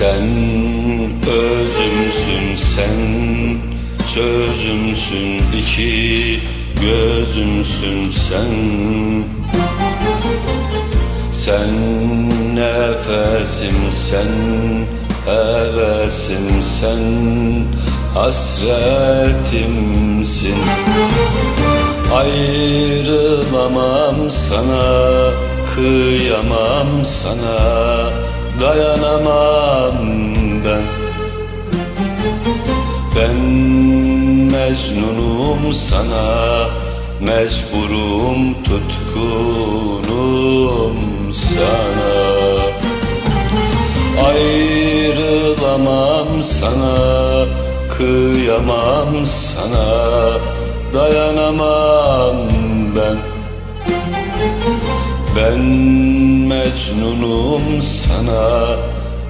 Sen özümsün sen Sözümsün iki gözümsün sen. Sen nefesim sen Hevesim sen Hasretimsin. Ayrılamam sana Kıyamam sana Dayanamam ben. Ben mecnunum sana Mecburum tutkunum sana. Ayrılamam sana Kıyamam sana. Dayanamam ben Ben mecnunum sana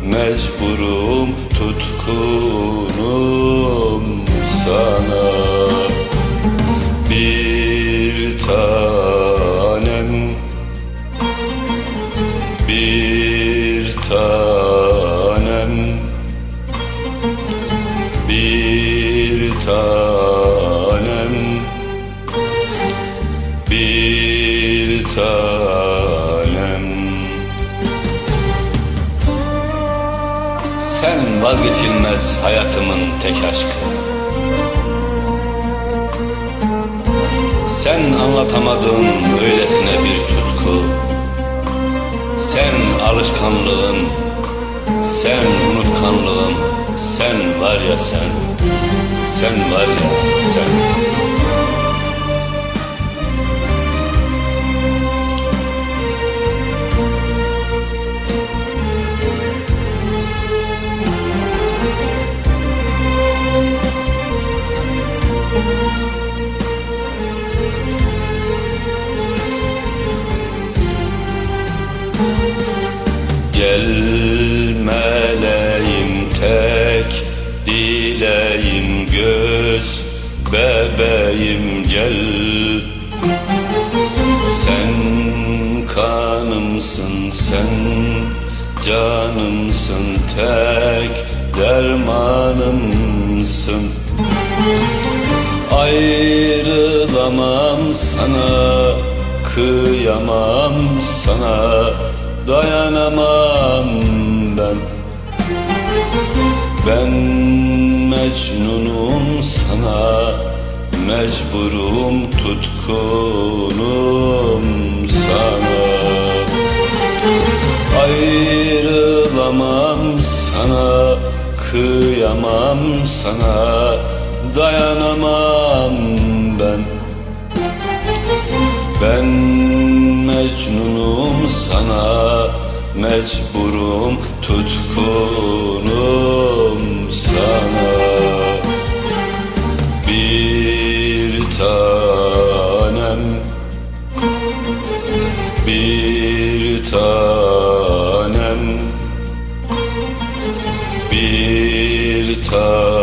Mecburum tutkunum sana. Bir tanem Bir tanem Bir tanem Bir tanem Sen vazgeçilmez hayatımın tek aşkı. Sen anlatamadığın öylesine bir tutku. Sen alışkanlığın Sen unutkanlığım Sen var ya sen. Sen var ya sen Gel meleğim tek dileğim göz bebeğim gel. Sen kanımsın sen canımsın tek dermanımsın Ayrılamam sana Kıyamam sana Dayanamam ben. Ben mecnunum sana Mecburum tutkunum sana. Ayrılamam sana Kıyamam sana Dayanamam ben. Ben mecnunum sana Mecburum tutkunum sana. Bir tanem Bir tanem Bir tanem